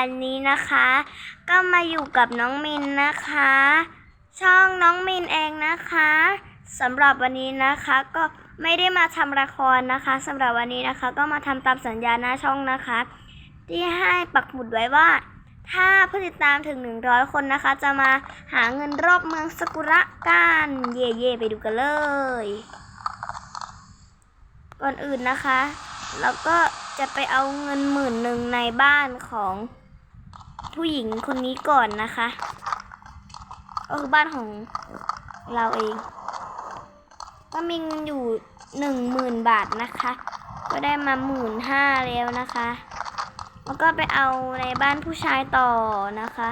วันนี้นะคะ ก็มาอยู่กับน้องมินนะคะ ช่องน้องมินเองนะคะสำหรับวันนี้นะคะก็ไม่ได้มาทำละครนะคะสำหรับวันนี้นะคะ ก็มาทำตามสัญญาหน้าช่องนะคะ ที่ให้ปักหมุดไว้ว่า ถ้าผู้ติดตามถึง 100 คนนะคะ จะมาหาเงินรอบเมืองสกุระกันเย่เย่ไปดูกันเลย ก่อนอื่นนะคะ แล้วก็จะไปเอาเงินหมื่นหนึ่งในบ้านของ ผู้หญิงคนนี้ก่อนนะคะก็คือบ้านของเราเอง ก็มีเงินอยู่หนึ่งหมื่นบาทนะคะ ก็ได้มาหมื่นห้าแล้วนะคะ แล้วก็ไปเอาในบ้านผู้ชายต่อนะคะ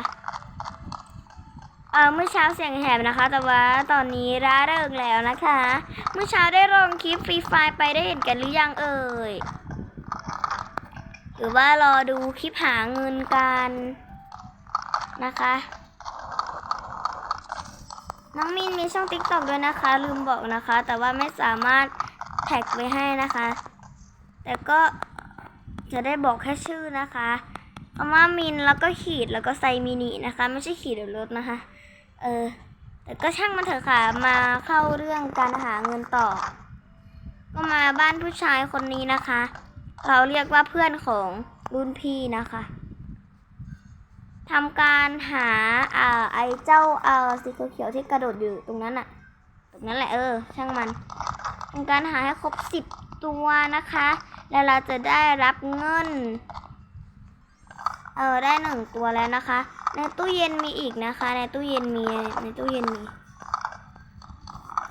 เออเมื่อเช้าเสียงแหบนะคะ แต่ว่าตอนนี้ร้าเริงแล้วนะคะ เมื่อเช้าได้ลงคลิปฟรีไฟล์ไปได้เห็นกันหรือยังเอ่ย หรือว่ารอดูคลิปหาเงินกัน นะคะ น้องมินมีช่องติ๊กต็อกด้วยนะคะ ลืมบอกนะคะ แต่ว่าไม่สามารถแท็กไว้ให้นะคะ แต่ก็จะได้บอกแค่ชื่อนะคะคำว่ามินแล้วก็ขีดแล้วก็ไซมินินะคะ ไม่ใช่ขีดหรือลดนะคะ เออแต่ก็ช่างมันเถอะค่ะมาเข้าเรื่องการหาเงินต่อ ก็มาบ้านผู้ชายคนนี้นะคะ เราเรียกว่าเพื่อนของรุ่นพี่นะคะ ทำการหาอ่าไอเจ้าเอ่อสีเขียวๆที่กระโดดอยู่ตรงนั้นอะตรงนั้นแหละเออ ช่างมันทำการหาให้ครบสิบตัวนะคะ แล้วเราจะได้รับเงิน เออได้หนึ่งตัวแล้วนะคะ ในตู้เย็นมีอีกนะคะ ในตู้เย็นมีในตู้เย็นมี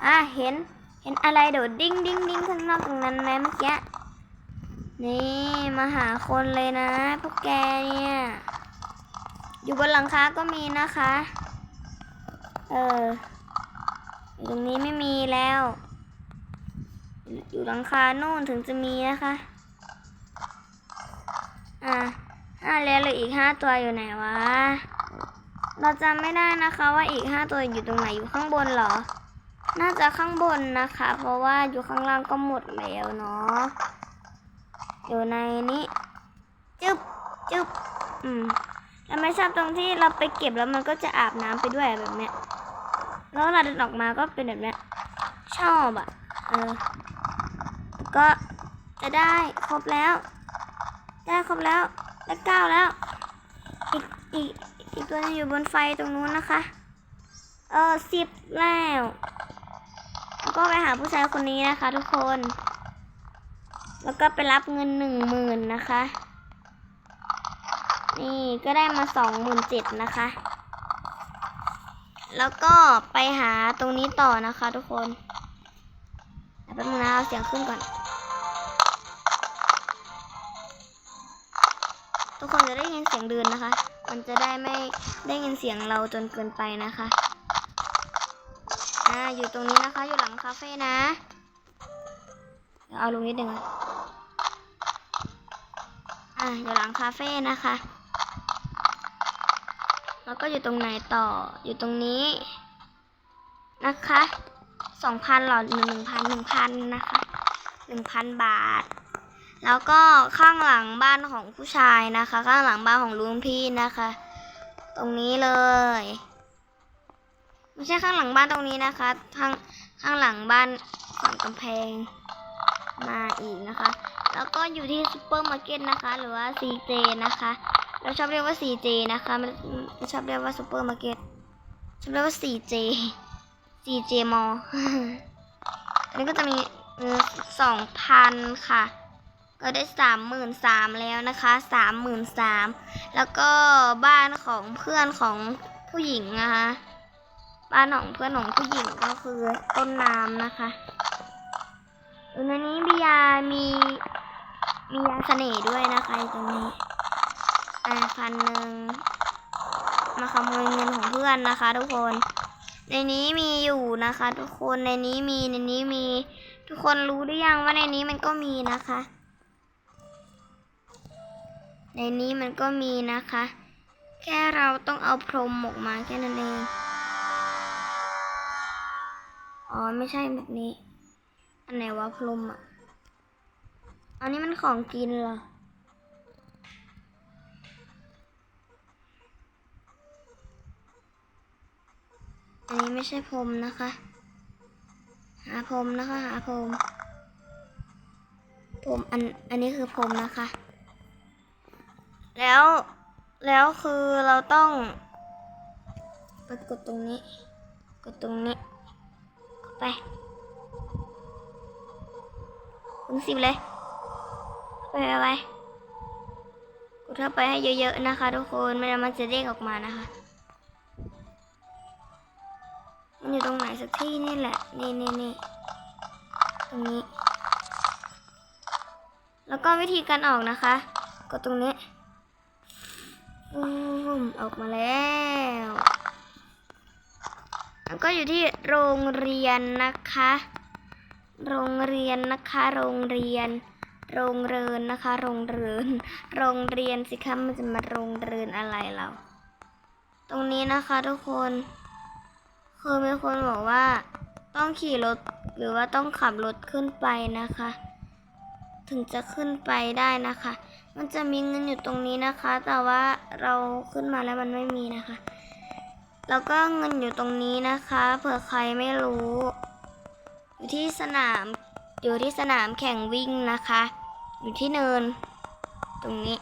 อะเห็นเห็นอะไรโดดดิ้งดิ้งดิ้งข้างนอกตรงนั้นไหมเมื่อกี้นี่มาหาคนเลยนะพวกแกเนี่ย อยู่บนหลังคาก็มีนะคะ เออตรงนี้ไม่มีแล้ว อยู่หลังคาโน่นถึงจะมีนะคะ อะห้าแล้วเหลืออีกห้าตัวอยู่ไหนวะ เราจำไม่ได้นะคะว่าอีกห้าตัวอยู่ตรงไหนอยู่ข้างบนเหรอ น่าจะข้างบนนะคะ เพราะว่าอยู่ข้างล่างก็หมดแล้วเนาะ อยู่ในนี้ จึ๊บจึ๊บอืม แล้วไม่ชอบตรงที่เราไปเก็บแล้วมันก็จะอาบน้ำไปด้วยแบบเนี้ย แล้วเราเดินออกมาก็เป็นแบบเนี้ย ชอบอะ เออ ก็จะได้ครบแล้ว ได้ครบแล้วได้เก้าแล้ว อีกอีกอีกตัวหนึงอยู่บนไฟตรงนู้นนะคะ เออสิบแล้วก็ไปหาผู้ชายคนนี้นะคะ ทุกคน แล้วก็ไปรับเงินหนึ่งหมื่นนะคะ นี่ก็ได้มาสองหมื่นเจ็ดนะคะ แล้วก็ไปหาตรงนี้ต่อนะคะ ทุกคนแป๊บนึงนะเอาเสียงขึ้นก่อน ทุกคนจะได้ยินเสียงเดินนะคะ มันจะได้ไม่ได้ยินเสียงเราจนเกินไปนะคะอ่าอยู่ตรงนี้นะคะ อยู่หลังคาเฟ่นะเอาลงนิดหนึ่งอ่าอยู่หลังคาเฟ่นะคะ แล้วก็อยู่ตรงไหนต่ออยู่ตรงนี้ นะคะสองพันหรอหนึ่งพันหนึ่งพันนะคะหนึ่งพันบาท แล้วก็ข้างหลังบ้านของผู้ชายนะคะ ข้างหลังบ้านของลุงพี่นะคะ ตรงนี้เลยไม่ใช่ข้างหลังบ้านตรงนี้นะคะ ข้างข้างหลังบ้านฝั่งกำแพงมาอีกนะคะ แล้วก็อยู่ที่ซูเปอร์มาร์เก็ตนะคะ หรือว่า CJ นะคะ เราชอบเรียกว่า CJ นะคะไม่ชอบเรียกว่าซูเปอร์มาร์เก็ตชอบเรียกว่า CJ CJ Mall อันนี้ก็จะมีสองพันค่ะ ก็ได้สามหมื่นสามแล้วนะคะสามหมื่นสามแล้วก็บ้านของเพื่อนของผู้หญิงนะคะบ้านของเพื่อนของผู้หญิงก็คือต้นน้ำนะคะอยู่ในนี้มียามีมียาเสน่ห์ด้วยนะคะตรงนี้ อ่าพันหนึ่งมาขโมยเงินของเพื่อนนะคะ ทุกคน ในนี้มีอยู่นะคะ ทุกคนในนี้มีในนี้มี ทุกคนรู้หรือยังว่าในนี้มันก็มีนะคะ ในนี้มันก็มีนะคะ แค่เราต้องเอาพรมออกมาแค่นั้นเองอ๋อไม่ใช่แบบนี้ อันไหนวะพรมอะ อันนี้มันของกินเหรอ อันนี้ไม่ใช่พรมนะคะ หาพรมนะคะ หาพรมพรมอันอันนี้คือพรมนะคะ แล้วแล้วคือเราต้องไปกดตรงนี้ กดตรงนี้ไปคุณสิบเลย ไปไปไปกดเข้าไปให้เยอะๆนะคะ ทุกคนไม่งั้นมันจะเด้งออกมานะคะ มันอยู่ตรงไหนสักที่นี่แหละ นี่นี่นี่ตรงนี้ แล้วก็วิธีการออกนะคะ กดตรงนี้อืมออกมาแล้วแล้วก็อยู่ที่โรงเรียนนะคะ โรงเรียนนะคะ โรงเรียน โรงเรินนะคะ โรงเริน โรงเรียนสิคะมันจะมาโรงเรินอะไรเรา ตรงนี้นะคะทุกคน คือมีคนบอกว่าต้องขี่รถหรือว่าต้องขับรถขึ้นไปนะคะ ถึงจะขึ้นไปได้นะคะ มันจะมีเงินอยู่ตรงนี้นะคะ แต่ว่าเราขึ้นมาแล้วมันไม่มีนะคะ แล้วก็เงินอยู่ตรงนี้นะคะ เผื่อใครไม่รู้ อยู่ที่สนามอยู่ที่สนามแข่งวิ่งนะคะ อยู่ที่เนิน ตรงนี้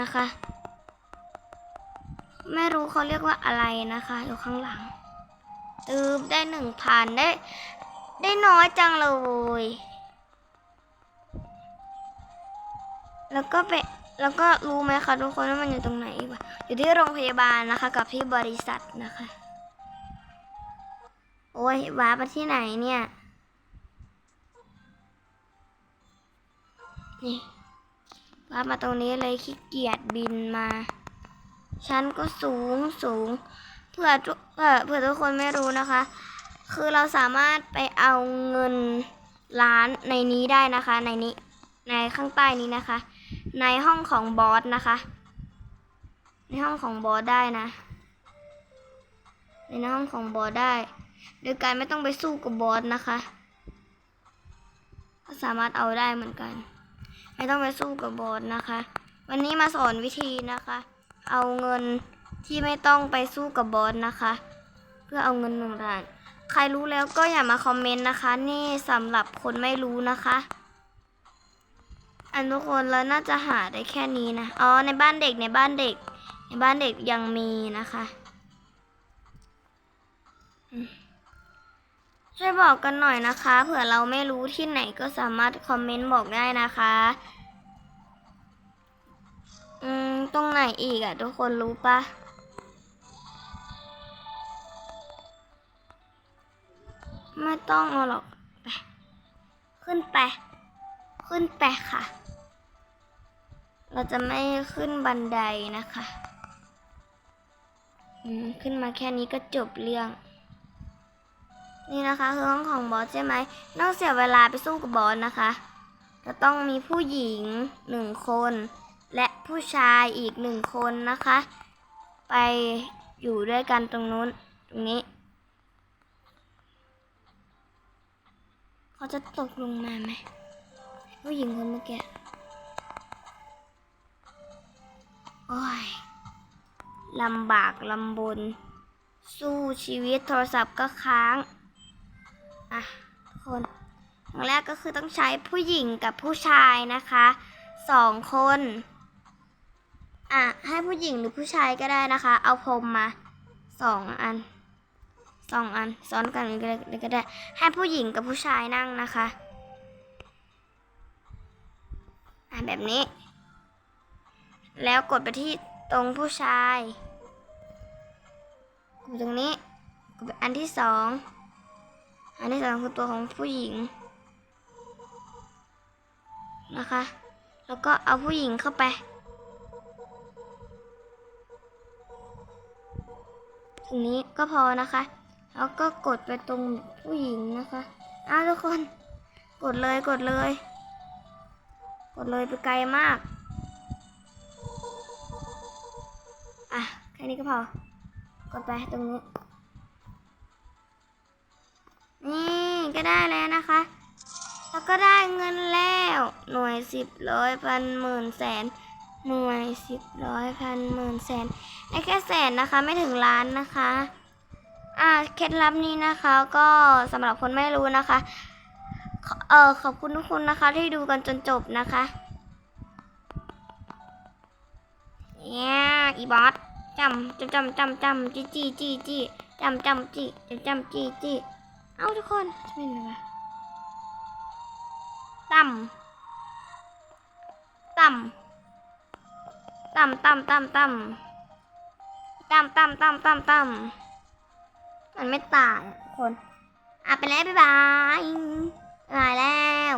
นะคะ ไม่รู้เขาเรียกว่าอะไรนะคะ อยู่ข้างหลังตืบได้หนึ่งพันได้ ได้น้อยจังเลย แล้วก็ไปแล้วก็รู้ไหมคะทุกคนว่ามันอยู่ตรงไหนอยู่ที่โรงพยาบาลนะคะ กับที่บริษัทนะคะ โอ้ยว้าไปที่ไหนเนี่ย นี่ว้ามาตรงนี้เลยขี้เกียจบินมา ชั้นก็สูงสูงเพื่อเพื่อเพื่อทุกคนไม่รู้นะคะ คือเราสามารถไปเอาเงินล้านในนี้ได้นะคะ ในนี้ในข้างใต้นี้นะคะ ในห้องของบอสนะคะ ในห้องของบอสได้นะ ในห้องของบอสได้ โดยการไม่ต้องไปสู้กับบอสนะคะก็สามารถเอาได้เหมือนกัน ไม่ต้องไปสู้กับบอสนะคะ วันนี้มาสอนวิธีนะคะ เอาเงินที่ไม่ต้องไปสู้กับบอสนะคะ เพื่อเอาเงินหนึ่งล้าน ใครรู้แล้วก็อย่ามาคอมเมนต์นะคะ นี่สำหรับคนไม่รู้นะคะ อันทุกคนแล้วน่าจะหาได้แค่นี้นะ อ๋อในบ้านเด็กในบ้านเด็ก ในบ้านเด็กยังมีนะคะช่วยบอกกันหน่อยนะคะ เผื่อเราไม่รู้ที่ไหนก็สามารถคอมเมนต์บอกได้นะคะ อืม อีกอะทุกคนรู้ปะไม่ต้องเอาหรอกไปขึ้นไป ขึ้นไปค่ะ เราจะไม่ขึ้นบันไดนะคะอืมขึ้นมาแค่นี้ก็จบเรื่อง นี่นะคะคือห้องของบอสใช่ไหมต้องเสียเวลาไปสู้กับบอสนะคะ จะต้องมีผู้หญิงหนึ่งคน ผู้ชายอีกหนึ่งคนนะคะ ไปอยู่ด้วยกันตรงนู้นตรงนี้ เขาจะตกลงมาไหมผู้หญิงคนเมื่อกี้โอ้ยลำบากลำบน สู้ชีวิตโทรศัพท์ก็ค้าง อะคนอย่างแรกก็คือต้องใช้ผู้หญิงกับผู้ชายนะคะสองคน อะให้ผู้หญิงหรือผู้ชายก็ได้นะคะ เอาพรมมาสองอันสองอันซ้อนกันก็ได้ก็ได้ ให้ผู้หญิงกับผู้ชายนั่งนะคะอะแบบนี้ แล้วกดไปที่ตรงผู้ชายกดตรงนี้กดไปอันที่สองอันที่สองคือตัวของผู้หญิงนะคะ แล้วก็เอาผู้หญิงเข้าไป ถึงนี้ก็พอนะคะ แล้วก็กดไปตรงผู้หญิงนะคะอ้าวทุกคน กดเลยกดเลย กดเลยไปไกลมาก อะ แค่นี้ก็พอ กดไปตรงนี้ นี่ก็ได้แล้วนะคะ แล้วก็ได้เงินแล้ว หน่วยสิบร้อยพันหมื่นแสน หน่วยสิบร้อยพันหมื่นแสนได้แค่แสนนะคะไม่ถึงล้านนะคะ อ่าเคล็ดลับนี้นะคะก็สำหรับคนไม่รู้นะคะ เออขอบคุณทุกคนนะคะที่ดูกันจนจบนะคะเนี่ยอีบอสจำจำจำจำจำจีจีจีจีจำจำจีจำจำจีจีเอ้าทุกคนจะเป็นไรวะต่ำต่ำ ต่ำต่ำต่ำต่ำต่ำต่ำต่ำต่ำต่ำมันไม่ตายคนอะไปแล้วบ๊ายบายบ๊ายบายแล้ว